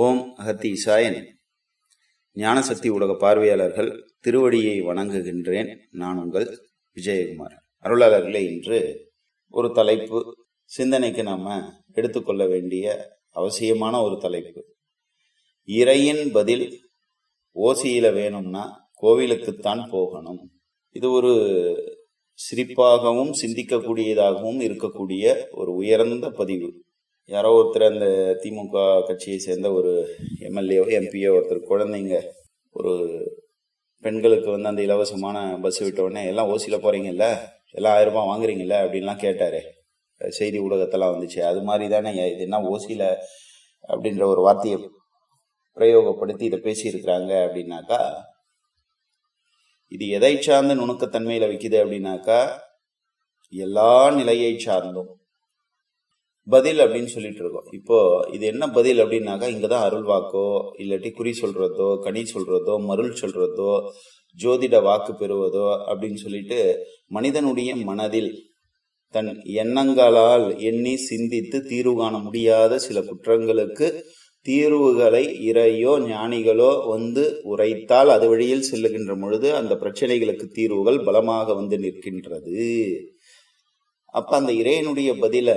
ஓம் அகத்தி இசாயன் ஞானசக்தி உலக பார்வையாளர்கள் திருவடியை வணங்குகின்றேன். நான் உங்கள் விஜயகுமார். அருளாளர்களே இன்று ஒரு தலைப்பு. சிந்தனைக்கு நாம் எடுத்துக்கொள்ள வேண்டிய அவசியமான ஒரு தலைப்பு. இறையின் பதில் ஓசியில வேணும்னா கோவிலுக்குத்தான் போகணும். இது ஒரு சிரிப்பாகவும் சிந்திக்கக்கூடியதாகவும் இருக்கக்கூடிய ஒரு உயர்ந்த பதிவு. யாரோ ஒருத்தர் அந்த திமுக கட்சியை சேர்ந்த ஒரு எம்எல்ஏ எம்பியோ ஒருத்தர் குழந்தைங்க ஒரு பெண்களுக்கு வந்து அந்த இலவசமான பஸ் விட்ட உடனே எல்லாம் ஓசியில் போகிறீங்கல்ல எல்லாம் ஆயிரம் ரூபாய் வாங்குறீங்கல்ல? அப்படின்லாம் கேட்டார். செய்தி ஊடகத்தெல்லாம் வந்துச்சு. அது மாதிரி தானே இது என்ன ஓசியில் அப்படின்ற ஒரு வார்த்தையை பிரயோகப்படுத்தி இதை பேசியிருக்கிறாங்க அப்படின்னாக்கா இது எதை சார்ந்த நுணுக்கத்தன்மையில் வைக்குது அப்படின்னாக்கா எல்லா நிலையை சார்ந்தும் பதில் அப்படின்னு சொல்லிட்டு இருக்கோம் இப்போ இது என்ன பதில் அப்படின்னாக்கா இங்கதான் அருள் வாக்கோ இல்லாட்டி குறி சொல்றதோ கனி சொல்றதோ மருள் சொல்றதோ ஜோதிட வாக்கு பெறுவதோ அப்படின்னு சொல்லிட்டு மனிதனுடைய மனதில் தன் எண்ணங்களால் எண்ணி சிந்தித்து தீர்வு காண முடியாத சில குற்றங்களுக்கு தீர்வுகளை இறையோ ஞானிகளோ வந்து உரைத்தால் அது வழியில் செல்லுகின்ற பொழுது அந்த பிரச்சனைகளுக்கு தீர்வுகள் பலமாக வந்து நிற்கின்றது. அப்ப அந்த இறையனுடைய பதில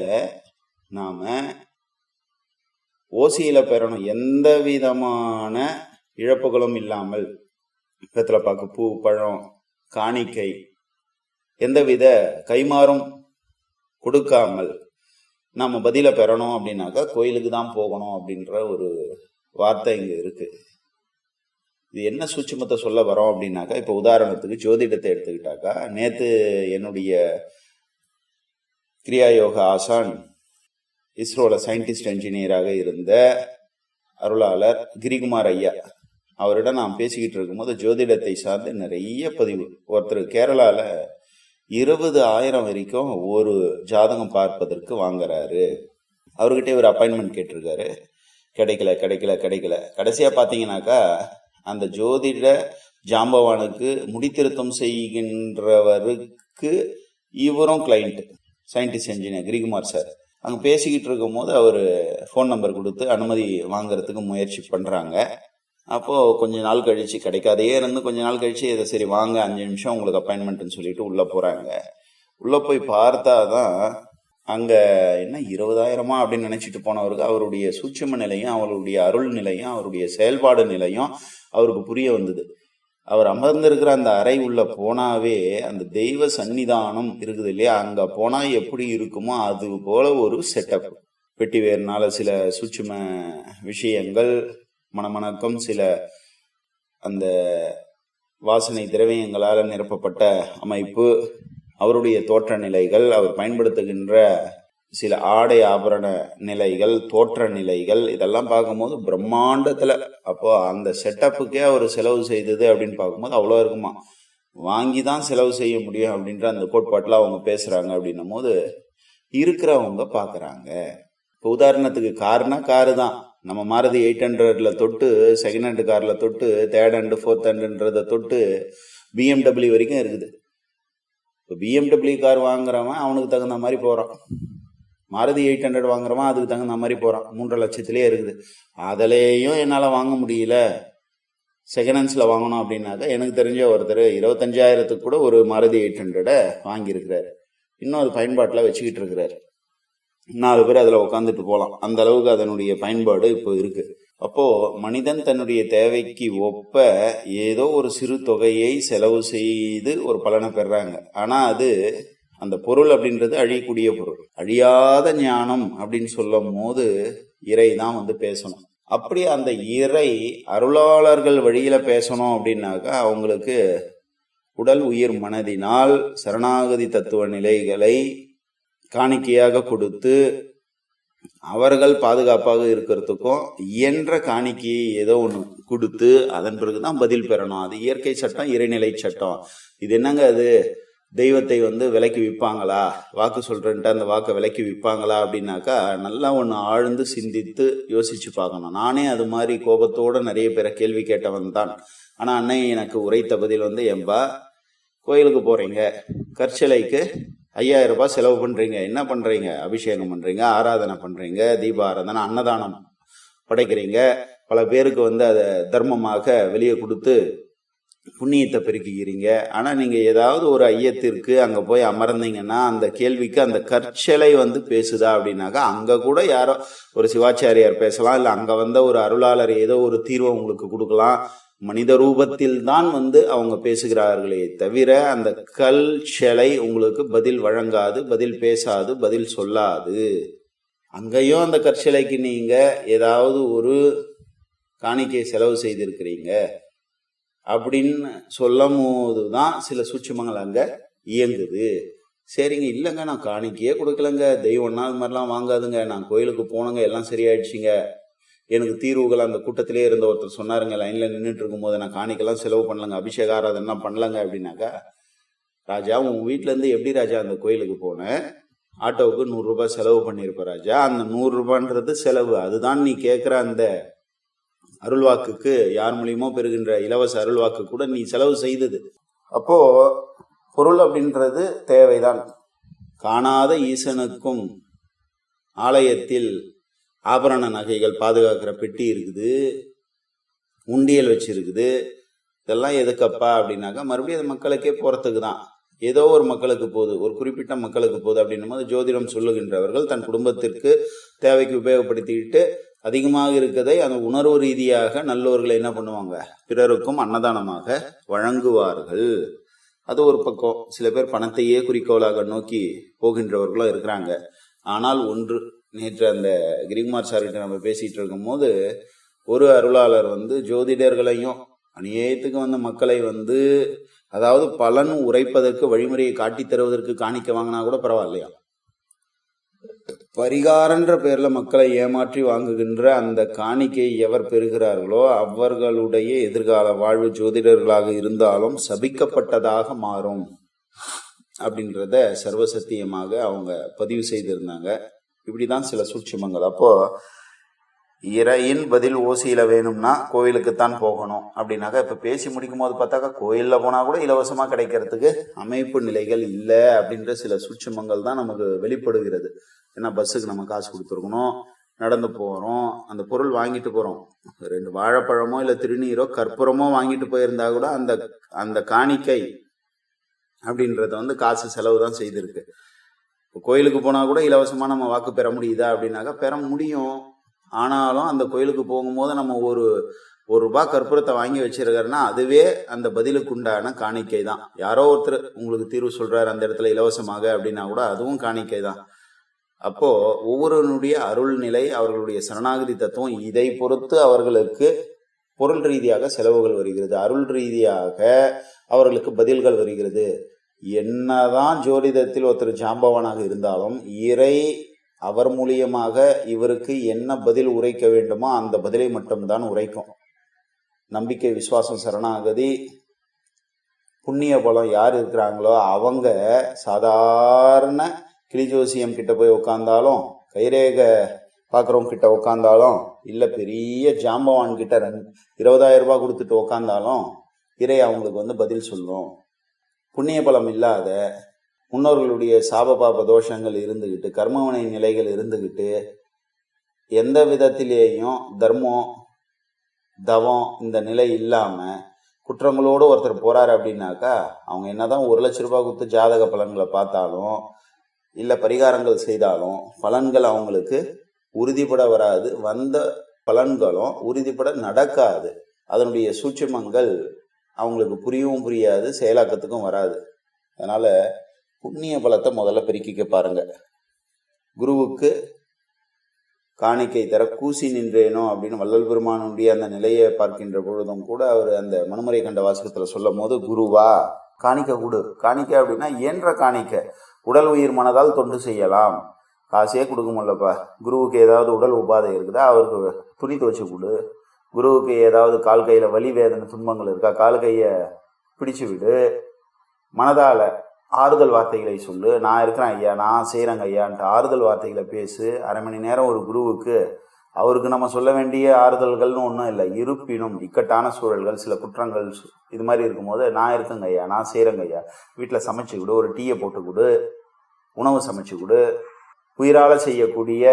நாம ஓசியில பெறணும். எந்த விதமான இழப்புகளும் இல்லாமல். வெத்தலைப்பாக்கு பூ பழம் காணிக்கை எந்தவித கைமாறும் கொடுக்காமல் நம்ம பதில பெறணும் அப்படின்னாக்கா கோயிலுக்கு தான் போகணும் அப்படின்ற ஒரு வார்த்தை இங்க இருக்கு. இது என்ன சூட்சமத்தை சொல்ல வரோம் அப்படின்னாக்கா இப்போ உதாரணத்துக்கு ஜோதிடத்தை எடுத்துக்கிட்டாக்கா நேத்து என்னுடைய கிரியா யோக ஆசான் இஸ்ரோல சயின்டிஸ்ட் என்ஜினியராக இருந்த அருளாளர் கிரிகுமார் ஐயா. அவரிடம் நான் பேசிக்கிட்டு இருக்கும்போது ஜோதிடத்தை சார்ந்து நிறைய பதிவு. ஒருத்தர் கேரளாவில் இருபது ஆயிரம் வரைக்கும் ஒரு ஜாதகம் பார்ப்பதற்கு வாங்குறாரு. அவர்கிட்ட ஒரு அப்பாயின்மெண்ட் கேட்டிருக்காரு. கிடைக்கல கிடைக்கல கிடைக்கல. கடைசியாக பார்த்தீங்கன்னாக்கா அந்த ஜோதிட ஜாம்பவானுக்கு முடித்திருத்தம் செய்கின்றவருக்கு இவரும் client scientist engineer Girikumar sir. அங்கே பேசிக்கிட்டு இருக்கும் போது அவர் ஃபோன் நம்பர் கொடுத்து அனுமதி வாங்குறதுக்கு முயற்சி பண்ணுறாங்க அப்போது கொஞ்ச நாள் கழிச்சு கிடைக்காதே. இருந்து கொஞ்ச நாள் கழித்து இதை சரி வாங்க அஞ்சு நிமிஷம் உங்களுக்கு அப்பாயின்மெண்ட்டுன்னு சொல்லிட்டு உள்ளே போகிறாங்க உள்ளே போய் பார்த்தா தான் அங்கே என்ன இருபதாயிரமா அப்படின்னு நினச்சிட்டு போனவருக்கு அவருடைய சூட்சம நிலையும் அவருடைய அருள் நிலையும் அவருடைய செயல்பாடு நிலையும் அவருக்கு புரிய வந்தது. அவர் அமர்ந்திருக்கிற அந்த அறை உள்ள போனாவே அந்த தெய்வ சன்னிதானம் இருக்குது இல்லையா? அங்க போனா எப்படி இருக்குமோ அது போல ஒரு செட்டப் பெட்டி வேறுனால சில சூட்சும விஷயங்கள் மனமணக்கம் சில அந்த வாசனை திரவியங்களால் நிரப்பப்பட்ட அமைப்பு அவருடைய தோற்ற நிலைகள் அவர் பயன்படுத்துகின்ற சில ஆடை ஆபரண நிலைகள் தோற்ற நிலைகள் இதெல்லாம் பார்க்கும்போது பிரம்மாண்டத்தில். அப்போ அந்த செட்டப்புக்கே அவர் செலவு செய்தது அப்படின்னு பார்க்கும்போது அவ்வளோ இருக்குமா? வாங்கி தான் செலவு செய்ய முடியும் அப்படின்ற அந்த கோட்பாட்டில் அவங்க பேசுகிறாங்க அப்படின்னும் போது இருக்கிறவங்க பார்க்குறாங்க. இப்போ உதாரணத்துக்கு காருனா காரு தான். நம்ம மாருதி எயிட் ஹண்ட்ரடில் தொட்டு செகண்ட் ஹேண்டு காரில் தொட்டு தேர்ட் ஹேண்டு ஃபோர்த் ஹேண்டுன்றதை தொட்டு பிஎம்டபிள்யூ வரைக்கும் இருக்குது. இப்போ பிஎம்டபிள்யூ கார் வாங்குறவன் அவனுக்கு தகுந்த மாதிரி போகிறான் மாருதி எயிட் ஹண்ட்ரட் வாங்குறவன் அதுக்கு தகுந்த மாதிரி போகிறான் மூன்றரை லட்சத்திலே இருக்குது. அதுலேயும் என்னால் வாங்க முடியல. செகண்ட் ஹேண்ட்ஸில் வாங்கணும் அப்படின்னாக்கா எனக்கு தெரிஞ்ச ஒருத்தர் இருபத்தஞ்சாயிரத்துக்கு கூட ஒரு மாருதி எயிட் ஹண்ட்ரடை வாங்கியிருக்கிறாரு. இன்னும் அது பயன்பாட்டில் வச்சுக்கிட்டு இருக்கிறாரு. நாலு பேர் அதில் உட்காந்துட்டு போகலாம் அந்த அளவுக்கு அதனுடைய பயன்பாடு இப்போ இருக்கு. அப்போது மனிதன் தன்னுடைய தேவைக்கு ஒப்ப ஏதோ ஒரு சிறு தொகையை செலவு செய்து ஒரு பலனை பெறாங்க. ஆனால் அது அந்த பொருள் அப்படின்றது அழியக்கூடிய பொருள். அழியாத ஞானம் அப்படின்னு சொல்லும் போது இறை தான் வந்து பேசணும். அப்படி அந்த இறை அருளாளர்கள் வழியில பேசணும் அப்படின்னாக்கா அவங்களுக்கு உடல் உயிர் மனதினால் சரணாகதி தத்துவ நிலைகளை காணிக்கையாக கொடுத்து அவர்கள் பாதுகாப்பாக இருக்கிறதுக்கும் இயன்ற காணிக்கையை ஏதோ ஒன்று கொடுத்து அதன் பிறகுதான் பதில் பெறணும். அது இயற்கை சட்டம் இறைநிலை சட்டம். இது என்னங்க அது? தெய்வத்தை வந்து விலைக்கு விற்பாங்களா வாக்கு சொல்றேன்ட்டு அந்த வாக்கை விலைக்கு விற்பாங்களா அப்படின்னாக்கா நல்லா ஒன்று ஆழ்ந்து சிந்தித்து யோசிச்சு பார்க்கணும். நானே அது மாதிரி கோபத்தோடு நிறைய பேரை கேள்வி கேட்டவன் தான். ஆனால் அன்னை எனக்கு உரைத்த பதில் வந்து எம்பா கோயிலுக்கு போகிறீங்க கற்சிலைக்கு ஐயாயிரம் ரூபாய் செலவு பண்ணுறீங்க என்ன பண்ணுறீங்க அபிஷேகம் பண்ணுறீங்க ஆராதனை பண்ணுறீங்க தீபாராதனை அன்னதானம் படைக்கிறீங்க. பல பேருக்கு வந்து அதை தர்மமாக வெளியே கொடுத்து புண்ணியத்தை பெருக்கிக்கிறீங்க. ஆனால் நீங்கள் ஏதாவது ஒரு ஐயத்திற்கு அங்கே போய் அமர்ந்தீங்கன்னா அந்த கேள்விக்கு அந்த கற்சலை வந்து பேசுதா அப்படின்னாக்கா அங்கே கூட யாரோ ஒரு சிவாச்சாரியார் பேசலாம். இல்லை அங்கே வந்த ஒரு அருளாளர் ஏதோ ஒரு தீர்வை உங்களுக்கு கொடுக்கலாம். மனித ரூபத்தில் தான் வந்து அவங்க பேசுகிறார்களே தவிர அந்த கல் செலை உங்களுக்கு பதில் வழங்காது பதில் பேசாது பதில் சொல்லாது. அங்கேயும் அந்த கற்சிலைக்கு நீங்கள் ஏதாவது ஒரு காணிக்கை செலவு செய்திருக்கிறீங்க. அப்படின்னு சொல்லும் போது தான் சில சூட்சமங்கள் அங்கே இயங்குது. சரிங்க இல்லைங்க நான் காணிக்கையே கொடுக்கலங்க. தெய்வம்னா அது மாதிரிலாம் வாங்காதுங்க. நான் கோயிலுக்கு போனங்க எல்லாம் சரியாயிடுச்சுங்க. எனக்கு தீர்வுகள் அந்த கூட்டத்திலே இருந்த ஒருத்தர் சொன்னாருங்க லைனில் நின்றுட்டு இருக்கும்போது நான் காணிக்கெல்லாம் செலவு பண்ணலங்க அபிஷேக ஆராதனை பண்ணலங்க அப்படின்னாக்கா ராஜா உன் வீட்டிலேருந்து எப்படி ராஜா அந்த கோயிலுக்கு போனேன் ஆட்டோவுக்கு நூறுரூபா செலவு பண்ணியிருப்ப ராஜா. அந்த நூறுரூபான்றது செலவு. அதுதான் நீ கேட்குற அந்த அருள்வாக்குக்கு யார் மூலியமோ பெறுகின்ற இலவச அருள்வாக்கு கூட நீ செலவு செய்தது. அப்போ பொருள் அப்படின்றது தேவைதான். காணாத ஈசனுக்கும் ஆலயத்தில் ஆபரண நகைகள் பாதுகாக்கிற பெட்டி இருக்குது உண்டியல் வச்சிருக்குது. இதெல்லாம் எதுக்கப்பா அப்படின்னாக்கா மறுபடியும் அது மக்களுக்கே போறதுக்கு தான் ஏதோ ஒரு மக்களுக்கு போகுது ஒரு குறிப்பிட்ட மக்களுக்கு போகுது அப்படின்னும் போது ஜோதிடம் சொல்லுகின்றவர்கள் தன் குடும்பத்திற்கு தேவைக்கு உபயோகப்படுத்திக்கிட்டு அதிகமாக இருக்கதை அந்த உணர்வு ரீதியாக நல்லவர்களை என்ன பண்ணுவாங்க? பிறருக்கும் அன்னதானமாக வழங்குவார்கள். அது ஒரு பக்கம். சில பேர் பணத்தையே குறிக்கோளாக நோக்கி போகின்றவர்களும் இருக்கிறாங்க. ஆனால் ஒன்று நேற்று அந்த கிரிகுமார் சார்கிட்ட நம்ம பேசிட்டு இருக்கும்போது ஒரு அருளாளர் வந்து ஜோதிடர்களையும் அநேகத்துக்கு வந்த மக்களை வந்து அதாவது பலன் உரைப்பதற்கு வழிமுறையை காட்டித் தருவதற்கு காணிக்க வாங்கினா கூட பரவாயில்லையா? பரிகாரன்ற பேரில் மக்களை ஏமாற்றி வாங்குகின்ற அந்த காணிக்கையை எவர் பெறுகிறார்களோ அவர்களுடைய எதிர்கால வாழ்வு ஜோதிடர்களாக இருந்தாலும் சபிக்கப்பட்டதாக மாறும் அப்படின்றத சர்வசத்தியமாக அவங்க பதிவு செய்திருந்தாங்க. இப்படிதான் சில சூட்சமங்கள். அப்போ இறையின் பதில் ஓசியில வேணும்னா கோயிலுக்குத்தான் போகணும் அப்படின்னாக்கா இப்ப பேசி முடிக்கும் போது பார்த்தாக்கா கோயிலில் போனா கூட இலவசமா கிடைக்கிறதுக்கு அமைப்பு நிலைகள் இல்லை அப்படின்ற சில சூட்சமங்கள் தான் நமக்கு வெளிப்படுகிறது. ஏன்னா பஸ்ஸுக்கு நம்ம காசு கொடுத்துருக்கணும். நடந்து போகிறோம் அந்த பொருள் வாங்கிட்டு போகிறோம் ரெண்டு வாழைப்பழமோ இல்லை திருநீரோ கற்பூரமோ வாங்கிட்டு போயிருந்தா கூட அந்த அந்த காணிக்கை அப்படின்றத வந்து காசு செலவு தான் செய்திருக்கு. இப்போ கோயிலுக்கு போனால் கூட இலவசமாக நம்ம வாக்கு பெற முடியுதா அப்படின்னாக்கா பெற முடியும். ஆனாலும் அந்த கோயிலுக்கு போகும்போது நம்ம ஒரு ஒரு ரூபாய் கற்பூரத்தை வாங்கி வச்சிருக்காருன்னா அதுவே அந்த பதிலுக்கு உண்டான காணிக்கை தான். யாரோ ஒருத்தர் உங்களுக்கு தீர்வு சொல்றாரு அந்த இடத்துல இலவசமாக அப்படின்னா கூட அதுவும் காணிக்கை தான். அப்போ ஒவ்வொருவனுடைய அருள் நிலை அவர்களுடைய சரணாகதி தத்துவம் இதை பொறுத்து அவர்களுக்கு பொருள் ரீதியாக செலவுகள் வருகிறது. அருள் ரீதியாக அவர்களுக்கு பதில்கள் வருகிறது. என்னதான் ஜோதிடத்தில் ஒருத்தர் ஜாம்பவானாக இருந்தாலும் இறை அவர் மூலியமாக இவருக்கு என்ன பதில் உரைக்க வேண்டுமோ அந்த பதிலை மட்டும்தான் உரைக்கும். நம்பிக்கை விசுவாசம் சரணாகதி புண்ணிய பலம் யார் இருக்கிறாங்களோ அவங்க சாதாரண கிளிஜோசியம் கிட்ட போய் உட்காந்தாலும் கைரேக பார்க்குறவங்க கிட்ட உட்காந்தாலும் இல்லை பெரிய ஜாம்பவான் கிட்ட ரன் இருபதாயிரம் ரூபாய் கொடுத்துட்டு உட்காந்தாலும் இறை அவங்களுக்கு வந்து பதில் சொல்லும். புண்ணிய பலம் இல்லாத முன்னோர்களுடைய சாப பாப தோஷங்கள் இருந்துக்கிட்டு கர்மவனை நிலைகள் இருந்துக்கிட்டு எந்த விதத்திலேயும் தர்மம் தவம் இந்த நிலை இல்லாமல் குற்றங்களோடு ஒருத்தர் போகிறாரு அப்படின்னாக்கா அவங்க என்னதான் ஒரு லட்ச ரூபாய் கொடுத்து ஜாதக பலன்களை பார்த்தாலும் இல்ல பரிகாரங்கள் செய்தாலும் பலன்கள் அவங்களுக்கு உறுதிப்பட வராது. வந்த பலன்களும் உறுதிப்பட நடக்காது. அதனுடைய சூட்சமங்கள் அவங்களுக்கு புரியவும் புரியாது செயலாக்கத்துக்கும் வராது. அதனால புண்ணிய பலத்தை முதல்ல பெருக்கிக்க பாருங்க. குருவுக்கு காணிக்கை தர கூசி நின்றேனோ அப்படின்னு வள்ளல் பெருமானுடைய அந்த நிலையை பார்க்கின்ற பொழுதும் கூட அவர் அந்த மனுமறை கண்ட வாசகத்துல சொல்லும் போது குருவா காணிக்க கொடு. காணிக்க அப்படின்னா இயன்ற காணிக்க. உடல் உயிர் மனதால் தொண்டு செய்யலாம். காசே கொடுக்க முடியலப்பா. குருவுக்கு ஏதாவது உடல் உபாதை இருக்குதா? அவருக்கு துணி துவச்சி கொடு. குருவுக்கு ஏதாவது கால் கையில் வலி வேதனை துன்பங்கள் இருக்கா? கால் கையை பிடிச்சு விடு. மனதால் ஆறுதல் வார்த்தைகளை சொல்லு. நான் இருக்கிறேன் ஐயா நான் செய்கிறேங்க ஐயான்ட்டு ஆறுதல் வார்த்தைகளை பேசு. அரை மணி நேரம் ஒரு குருவுக்கு அவருக்கு நம்ம சொல்ல வேண்டிய ஆறுதல்கள்னு ஒன்றும் இல்லை. இருப்பினும் இக்கட்டான சூழல்கள் சில குற்றங்கள் இது மாதிரி இருக்கும்போது நான் இருக்கேங்க ஐயா நான் செய்கிறேங்க ஐயா. வீட்டில் சமைச்சு கொடு ஒரு டீயை போட்டு கொடு உணவு சமைச்சு கொடு. உயிரால செய்யக்கூடிய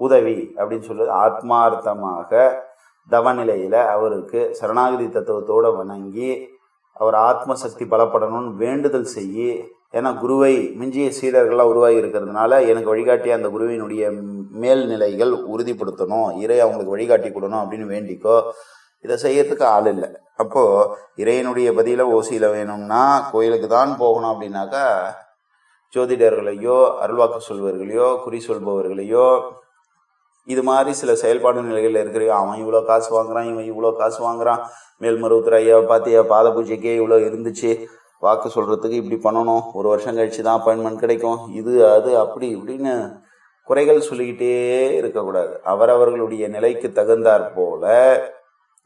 உதவி அப்படின்னு சொல்லுது ஆத்மார்த்தமாக தவநிலையில் அவருக்கு சரணாகதி தத்துவத்தோடு வணங்கி அவர் ஆத்ம சக்தி பலப்படணும்னு வேண்டுதல் செய்யி ஏன்னா குருவை மிஞ்சிய சீடர்கள்லாம் உருவாகி இருக்கிறதுனால எனக்கு வழிகாட்டி அந்த குருவினுடைய மேல்நிலைகள் உறுதிப்படுத்தணும் இறை அவங்களுக்கு வழிகாட்டி கொடுணும் அப்படின்னு வேண்டிக்கோ இதை செய்யறதுக்கு ஆள் இல்லை. அப்போ இறையனுடைய பதில ஓசியில வேணும்னா கோயிலுக்கு தான் போகணும் அப்படின்னாக்கா ஜோதிடர்களையோ அருள்வாக்கு சொல்வர்களையோ குறி சொல்பவர்களையோ இது மாதிரி சில செயல்பாடு நிலைகளில் இருக்கிறையோ அவன் இவ்வளோ காசு வாங்குறான் இவன் இவ்வளோ காசு வாங்குறான் மேல்மருவத்துறையா பார்த்தியா பாத பூஜைக்கே இவ்வளோ இருந்துச்சு வாக்கு சொல்கிறதுக்கு இப்படி பண்ணணும். ஒரு வருஷம் கழிச்சு தான் அப்பாயின்மெண்ட் கிடைக்கும். இது அது அப்படி இப்படின்னு குறைகள் சொல்லிக்கிட்டே இருக்கக்கூடாது. அவரவர்களுடைய நிலைக்கு தகுந்தாற் போல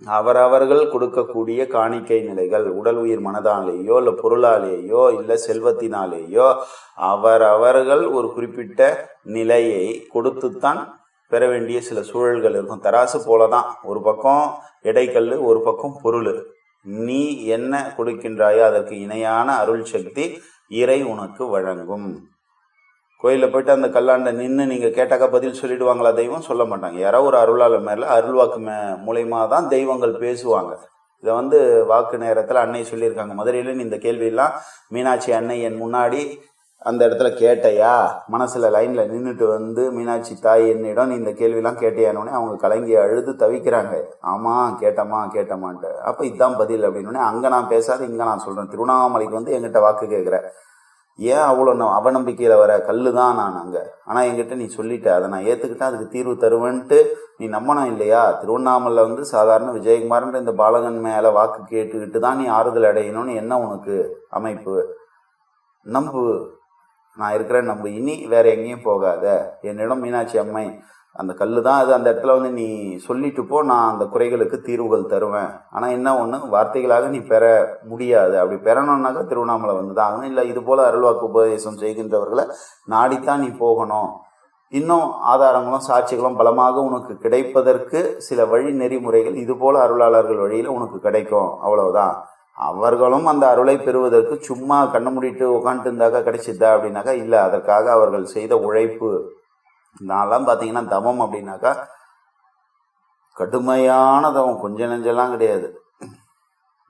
அவரவர்கள் கொடுக்கக்கூடிய காணிக்கை நிலைகள் உடல் உயிர் மனதாலேயோ இல்லை பொருளாலேயோ இல்லை செல்வத்தினாலேயோ அவரவர்கள் ஒரு குறிப்பிட்ட நிலையை கொடுத்துத்தான் பெற வேண்டிய சில சூழல்கள் இருக்கும். தராசு போல தான் ஒரு பக்கம் எடைக்கல் ஒரு பக்கம் பொருள். நீ என்ன கொடுக்கின்றாயோ அதற்கு இணையான அருள் சக்தி இறை உனக்கு வழங்கும். கோயிலில் போயிட்டு அந்த கல்லாண்டை நின்று நீங்கள் கேட்டாக்கா பதில் சொல்லிடுவாங்களா தெய்வம்? சொல்ல மாட்டாங்க. யாரோ ஒரு அருளாளர் மேலே அருள்வாக்கு மே மூலயமா தான் தெய்வங்கள் பேசுவாங்க. இதை வந்து வாக்கு நேரத்தில் அன்னை சொல்லியிருக்காங்க. மதுரையில் நீ இந்த கேள்வியெல்லாம் மீனாட்சி அன்னை என் முன்னாடி அந்த இடத்துல கேட்டையா? மனசில் லைனில் நின்றுட்டு வந்து மீனாட்சி தாய் என்னிடம் நீ இந்த கேள்விலாம் கேட்டையானோடனே அவங்க கலங்கி அழுது தவிக்கிறாங்க. ஆமாம் கேட்டம்மா கேட்டமான்ட்டு அப்போ இதுதான் பதில் அப்படின்னு அங்கே நான் பேசாத இங்கே நான் சொல்கிறேன் திருவண்ணாமலைக்கு வந்து எங்கிட்ட வாக்கு கேட்குற ஏன் அவ்வளோ ந- அவநம்பிக்கையில் வர கல்லு தான் நான் அங்கே. ஆனால் என்கிட்ட நீ சொல்லிட்ட அதை நான் ஏற்றுக்கிட்டேன் அதுக்கு தீர்வு தருவேன்ட்டு நீ நம்பணும் இல்லையா? திருவண்ணாமலை வந்து சாதாரண விஜயகுமார்ன்ற இந்த பாலகன் மேலே வாக்கு கேட்டுக்கிட்டு தான் நீ ஆறுதல் அடையணும்னு என்ன உனக்கு அமைப்பு? நம்பு. நான் இருக்கிறேன் நம்ம இனி வேற எங்கேயும் போகாத. என்னிடம் மீனாட்சி அம்மை அந்த கல்லு தான் அது அந்த இடத்துல வந்து நீ சொல்லிட்டு போ நான் அந்த குறைகளுக்கு தீர்வுகள் தருவேன். ஆனால் என்ன ஒன்று வார்த்தைகளாக நீ பெற முடியாது. அப்படி பெறணும்னாக்கா திருவண்ணாமலை வந்து தான் ஆகணும். இல்லை இது போல் அருள்வாக்கு உபதேசம் செய்கின்றவர்களை நாடித்தான் நீ போகணும். இன்னும் ஆதாரங்களும் சாட்சிகளும் பலமாக உனக்கு கிடைப்பதற்கு சில வழி நெறிமுறைகள் இது போல் அருளாளர்கள் வழியில் உனக்கு கிடைக்கும். அவ்வளவுதான். அவர்களும் அந்த அருளை பெறுவதற்கு சும்மா கண்ணு மூடிட்டு உட்காந்துட்டு இருந்தாக்கா கிடைச்சிதா அப்படின்னாக்கா இல்லை அதற்காக அவர்கள் செய்த உழைப்பு. நான்லாம் பார்த்தீங்கன்னா தவம் அப்படின்னாக்கா கடுமையான தவம் கொஞ்ச நெஞ்செல்லாம் கிடையாது.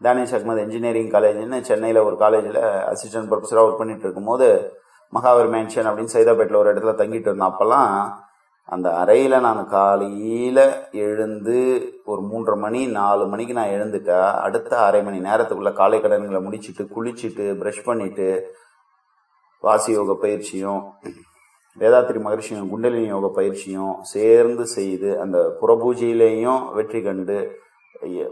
தானேஷ் அஹ்மத் இன்ஜினியரிங் காலேஜ்னு சென்னையில் ஒரு காலேஜில் அசிஸ்டன்ட் ப்ரொஃபஸராக ஒர்க் பண்ணிட்டு இருக்கும்போது மகாவர் மேன்ஷன் அப்படின்னு சைதாப்பேட்டில் ஒரு இடத்துல தங்கிட்டு இருந்தோம். அப்போல்லாம் அந்த அறையில் நான் காலையில் எழுந்து ஒரு மூன்றரை மணி நாலு மணிக்கு நான் எழுந்துட்டா அடுத்த அரை மணி நேரத்துக்குள்ளே காலை கடன்களை முடிச்சுட்டு குளிச்சுட்டு ப்ரஷ் பண்ணிவிட்டு வாசி யோக பயிற்சியும் வேதாத்திரி மகர்ஷியும் குண்டலினி யோக பயிற்சியும் சேர்ந்து செய்து அந்த புறபூஜையிலையும் வெற்றி கண்டு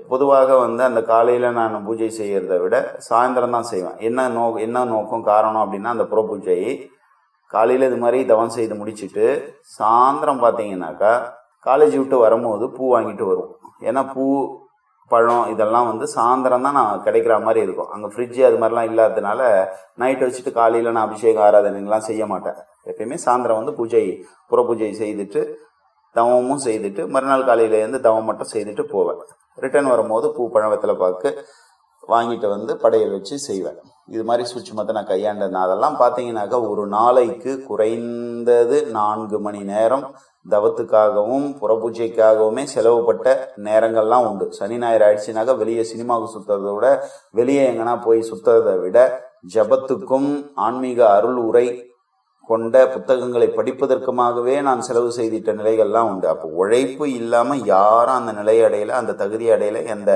பொதுவாக வந்து அந்த காலையில் நான் பூஜை செய்கிறத விட சாயந்தரம் தான் செய்வேன். என்ன நோ என்ன நோக்கம் காரணம் அப்படின்னா அந்த புறபூஜையை காலையில் இது மாதிரி தவம் செய்து முடிச்சுட்டு சாயந்தரம் பார்த்தீங்கன்னாக்கா காலேஜ் விட்டு வரும்போது பூ வாங்கிட்டு வருவோம். ஏன்னா பூ பழம் இதெல்லாம் வந்து சாயந்தரம் தான் நான் கிடைக்கிற மாதிரி இருக்கும். அங்கே ஃப்ரிட்ஜு அது மாதிரிலாம் இல்லாததுனால நைட் வச்சுட்டு காலையில் நான் அபிஷேக ஆராதனைலாம் செய்ய மாட்டேன். எப்பயுமே சாயந்தரம் வந்து பூஜை புற பூஜை செய்துட்டு தவமும் செய்துட்டு மறுநாள் காலையிலேருந்து தவம் மட்டும் செய்துட்டு போவேன். ரிட்டர்ன் வரும்போது பூ பழம் வெத்தலை பாக்கு வாங்கிட்டு வந்து படையல் வச்சு செய்வேன். இது மாதிரி சூட்சுமத்தை நான் கையாண்டேன். அதெல்லாம் பார்த்தீங்கன்னாக்கா ஒரு நாளைக்கு குறைந்தது நான்கு மணி நேரம் தவத்துக்காகவும் புறபூஜைக்காகவுமே செலவுப்பட்ட நேரங்கள்லாம் உண்டு. சனி ஞாயிறு ஆயிடுச்சுனாக்கா வெளியே சினிமாவுக்கு சுத்துறதை விட வெளியே எங்கன்னா போய் சுத்துறதை விட ஜபத்துக்கும் ஆன்மீக அருள் உரை கொண்ட புத்தகங்களை படிப்பதற்குமாகவே நான் செலவு செய்திட்ட நிலைகள்லாம் உண்டு. அப்போ உழைப்பு இல்லாமல் யாரும் அந்த நிலையை அடையலை அந்த தகுதி அடையலை எந்த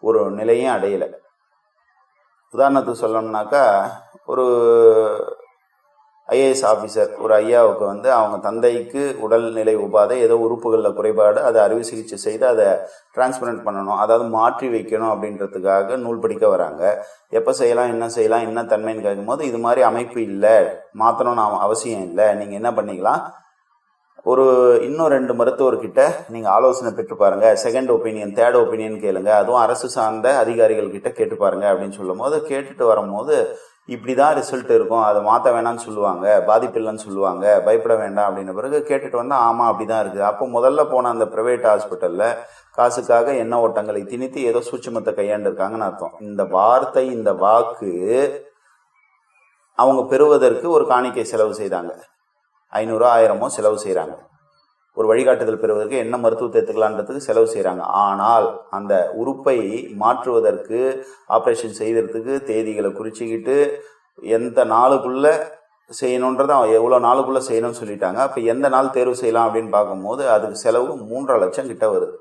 ஒரு நிலையும் அடையலை. உதாரணத்துக்கு சொல்லணும்னாக்கா ஒரு ஐஏஎஸ் ஆஃபீஸர் ஒரு ஐயாவுக்கு வந்து அவங்க தந்தைக்கு உடல்நிலை உபாதை ஏதோ உறுப்புகளில் குறைபாடு அதை அறுவை சிகிச்சை செய்து அதை டிரான்ஸ்பரண்ட் பண்ணணும் அதாவது மாற்றி வைக்கணும் அப்படின்றதுக்காக நூல் படிக்க வராங்க. எப்போ செய்யலாம் என்ன செய்யலாம் என்ன தன்மைன்னு கேட்கும்போது இது மாதிரி அமைப்பு இல்லை மாற்றணும்னு அவ- அவசியம் இல்லை நீங்கள் என்ன பண்ணிக்கலாம் ஒரு இன்னும் ரெண்டு மருத்துவர்கிட்ட நீங்கள் ஆலோசனை பெற்று பாருங்க. செகண்ட் ஒப்பீனியன் தேர்ட் ஒப்பீனியன் கேளுங்க. அதுவும் அரசு சார்ந்த அதிகாரிகள் கிட்ட கேட்டு பாருங்க அப்படின்னு சொல்லும் போது கேட்டுட்டு வரும்போது இப்படிதான் ரிசல்ட் இருக்கும். அதை மாற்ற வேணாம்னு சொல்லுவாங்க. பாதிப்பில்லைன்னு சொல்லுவாங்க. பயப்பட வேண்டாம் அப்படின்ன பிறகு கேட்டுட்டு வந்தால் ஆமாம் அப்படி அப்படிதான் இருக்குது. அப்போ முதல்ல போன அந்த பிரைவேட் ஹாஸ்பிட்டலில் காசுக்காக என்ன ஓட்டங்களை திணித்து ஏதோ சூட்சமத்தை கையாண்டிருக்காங்கன்னு அர்த்தம். இந்த வார்த்தை இந்த வாக்கு அவங்க பெறுவதற்கு ஒரு காணிக்கை செலவு செய்தாங்க. ஐநூறு ஆயிரமோ செலவு செய்கிறாங்க ஒரு வழிகாட்டுதல் பெறுவதற்கு என்ன மருத்துவத்தை எடுத்துக்கலான்றதுக்கு செலவு செய்கிறாங்க ஆனால் அந்த உறுப்பை மாற்றுவதற்கு ஆப்ரேஷன் செய்கிறதுக்கு தேதிகளை குறிச்சிக்கிட்டு எந்த நாளுக்குள்ளே செய்யணுன்றதை எவ்வளோ நாளுக்குள்ளே செய்யணும்னு சொல்லிட்டாங்க. அப்போ எந்த நாள் தேர்வு செய்யலாம் அப்படின்னு பார்க்கும்போது அதுக்கு செலவு மூன்றரை லட்சம் கிட்ட வருது.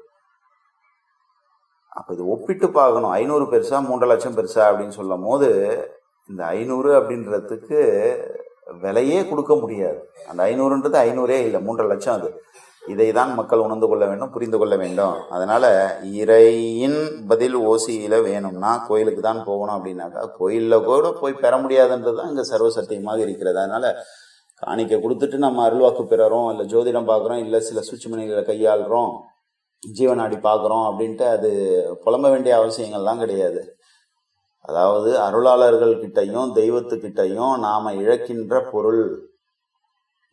அப்போ இது ஒப்பிட்டு பார்க்கணும். ஐநூறு பெருசா மூன்றரை லட்சம் பெருசா அப்படின்னு சொல்லும் போது இந்த ஐநூறு அப்படின்றதுக்கு விலையே கொடுக்க முடியாது. அந்த ஐநூறுன்றது ஐநூறே இல்லை மூன்றரை லட்சம் அது. இதை தான் மக்கள் உணர்ந்து கொள்ள வேண்டும் புரிந்து கொள்ள வேண்டும். அதனால் இறையின் பதில் ஓசியில் வேணும்னா கோயிலுக்கு தான் போகணும் அப்படின்னாக்கா கோயிலில் கூட போய் பெற முடியாதுன்றது தான் இங்கே சர்வசத்தியமாக இருக்கிறது. அதனால் காணிக்கை கொடுத்துட்டு நம்ம அருள்வாக்கு பெறறோம் இல்லை ஜோதிடம் பார்க்குறோம் இல்லை சில சூட்சுமணிகளை கையாளுறோம் ஜீவனாடி பார்க்குறோம் அப்படின்ட்டு அது புலம்ப வேண்டிய அவசியங்கள்லாம் கிடையாது. அதாவது அருளாளர்கள் கிட்டையும் தெய்வத்துக்கிட்டையும் நாம இழக்கின்ற பொருள்.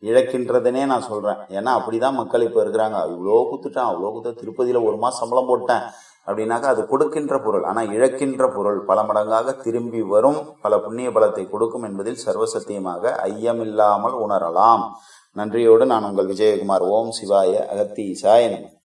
இழக்கின்றதுனே நான் சொல்றேன். ஏன்னா அப்படிதான் மக்கள் இப்போ இருக்கிறாங்க. இவ்வளோ குத்துட்டான் அவ்வளோ குத்த திருப்பதியில ஒரு மாசம் சம்பளம் போட்டேன் அப்படின்னாக்கா அது கொடுக்கின்ற பொருள். ஆனா இழக்கின்ற பொருள் பல மடங்காக திரும்பி வரும். பல புண்ணிய பலத்தை கொடுக்கும் என்பதில் சர்வசத்தியமாக ஐயமில்லாமல் உணரலாம். நன்றியோடு நான் உங்கள் விஜயகுமார். ஓம் சிவாய அகத்தீசாய நம.